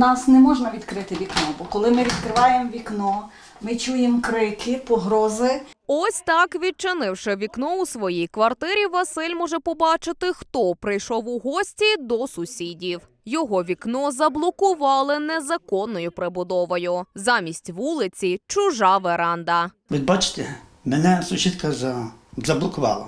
Нас не можна відкрити вікно, бо коли ми відкриваємо вікно, ми чуємо крики, погрози. Ось так, відчинивши вікно у своїй квартирі, Василь може побачити, хто прийшов у гості до сусідів. Його вікно заблокували незаконною прибудовою. Замість вулиці чужа веранда. Ви бачите, мене сусідка заблокувала.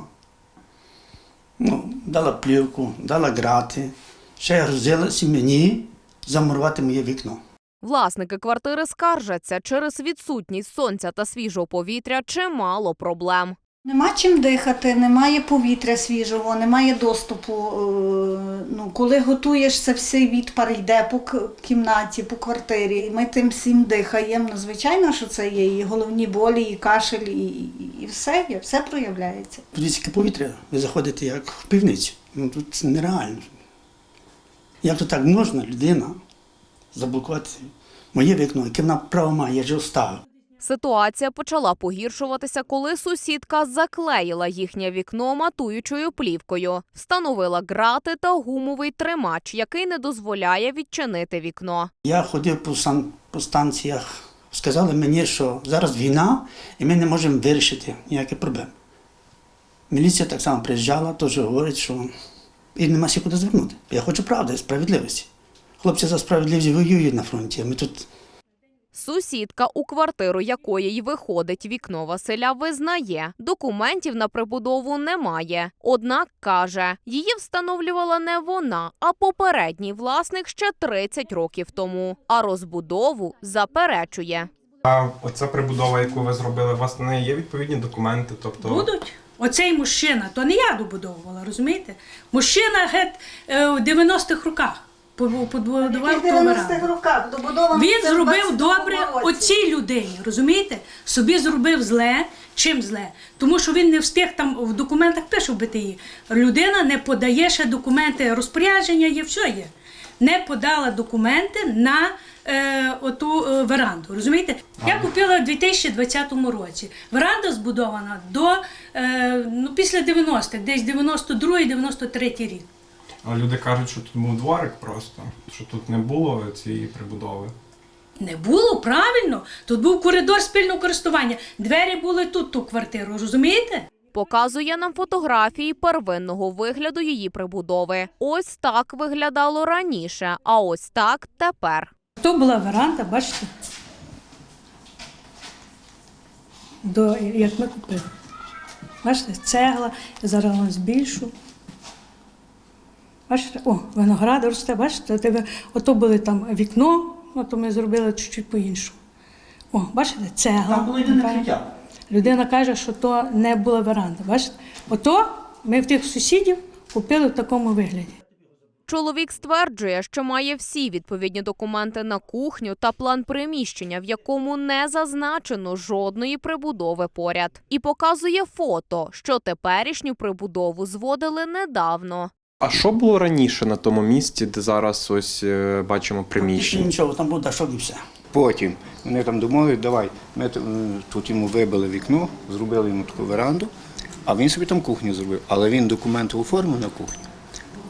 Ну, дала плівку, дала грати, ще грозилася мені замурувати моє вікно. Власники квартири скаржаться через відсутність сонця та свіжого повітря чимало проблем. Нема чим дихати, немає повітря свіжого, немає доступу. е, Ну, коли готуєш, це все відпар йде по кімнаті, по квартирі. І ми тим всім дихаємо. Ну, звичайно, що це є і головні болі, і кашель, і, і, і все є, все проявляється. Подивіться, яке повітря, ви заходите як в пивницю. Ну тут це нереально. Як то так можна, людина, заблокувати моє вікно, яке вона право має, я ж оставив. Ситуація почала погіршуватися, коли сусідка заклеїла їхнє вікно матуючою плівкою, встановила грати та гумовий тримач, який не дозволяє відчинити вікно. Я ходив по, сан, по станціях, сказали мені, що зараз війна і ми не можемо вирішити ніяких проблем. Міліція так само приїжджала, теж говорить, що і нема ще куди звернути. Я хочу правди, справедливості. Хлопці за справедливість воюють на фронті, а ми тут Сусідка, у квартиру якої й виходить вікно Василя, визнає, документів на прибудову немає. Однак каже, її встановлювала не вона, а попередній власник ще 30 років тому. А розбудову заперечує. А оця прибудова, яку ви зробили, у вас на неї є відповідні документи? Тобто Будуть. Оцей мужчина, то не я добудовувала, розумієте? Мужчина геть е, в 90-х роках побудував ту 90-х веранду. роках добудовано. Він зробив добре оцій людині, розумієте? Собі зробив зле. Чим зле? Тому що він не встиг там в документах пише в БТІ. Людина не подає ще документи, розпорядження є, все є. Не подала документи на е, оту е, веранду. Розумієте? Я купила в 2020 році. Веранда збудована до е, ну, після 90-х, десь 92-93 рік. а люди кажуть, що тут був дворик просто, що тут не було цієї прибудови. Не було правильно. Тут був коридор спільного користування. Двері були тут, ту квартиру, розумієте? Показує нам фотографії первинного вигляду її прибудови. Ось так виглядало раніше, а ось так тепер. То була веранда, бачите? До, як ми купили. Бачите, цегла, я зараз вам збільшу. Бачите, о, виноград росте, бачите, тебе, ото були там вікно, ото ми зробили чуть-чуть по-іншому. О, бачите, цегла. там було єдине накриття. Людина каже, що то не була веранда. Бачите? Ото ми в тих сусідів купили в такому вигляді. Чоловік стверджує, що має всі відповідні документи на кухню та план приміщення, в якому не зазначено жодної прибудови поряд, і показує фото, що теперішню прибудову зводили недавно. А що було раніше на тому місці, де зараз ось е, бачимо приміщення? нічого, там був дашок і все. Потім вони там домовились, давай, ми тут йому вибили вікно, зробили йому таку веранду, а він собі там кухню зробив. Але він документи оформив на кухню.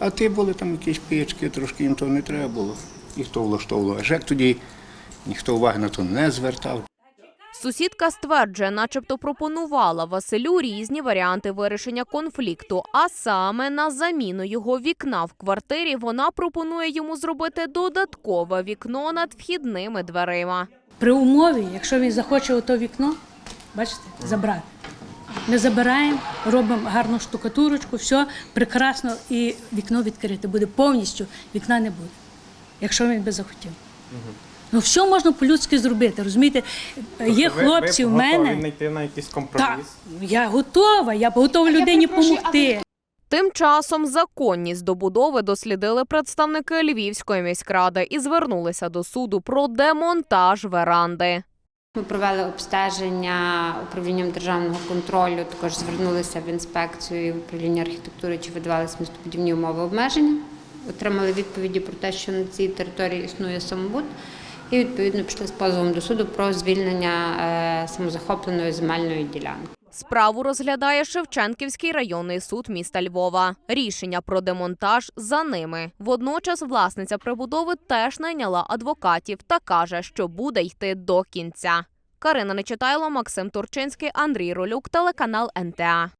А ті були там якісь печки, трошки їм того не треба було. Їх то влаштовувало. А ЖЕК тоді ніхто уваги на то не звертав. Сусідка стверджує, начебто пропонувала Василю різні варіанти вирішення конфлікту. А саме на заміну його вікна в квартирі вона пропонує йому зробити додаткове вікно над вхідними дверима. При умові, якщо він захоче ото вікно, бачите, забрати. Ми забираємо, робимо гарну штукатурочку, все прекрасно, і вікно відкрите буде повністю, вікна не буде, якщо він би захотів. Ну, все можна по-людськи зробити, розумієте? Є Тобто ви- хлопці ви в мене. готові знайти на якийсь Так, я готова, я готова людині допомогти. Тим часом законність добудови дослідили представники Львівської міськради і звернулися до суду про демонтаж веранди. Ми провели обстеження управлінням державного контролю. Також звернулися в інспекцію управління архітектури, чи видавалися містобудівні умови обмеження. Отримали відповіді про те, що на цій території існує самобут, і відповідно пішли з позовом до суду про звільнення е, самозахопленої земельної ділянки. Справу розглядає Шевченківський районний суд міста Львова. Рішення про демонтаж за ними. Водночас власниця прибудови теж найняла адвокатів та каже, що буде йти до кінця. Карина Нечитайло, Максим Турчинський, Андрій Ролюк, телеканал НТА.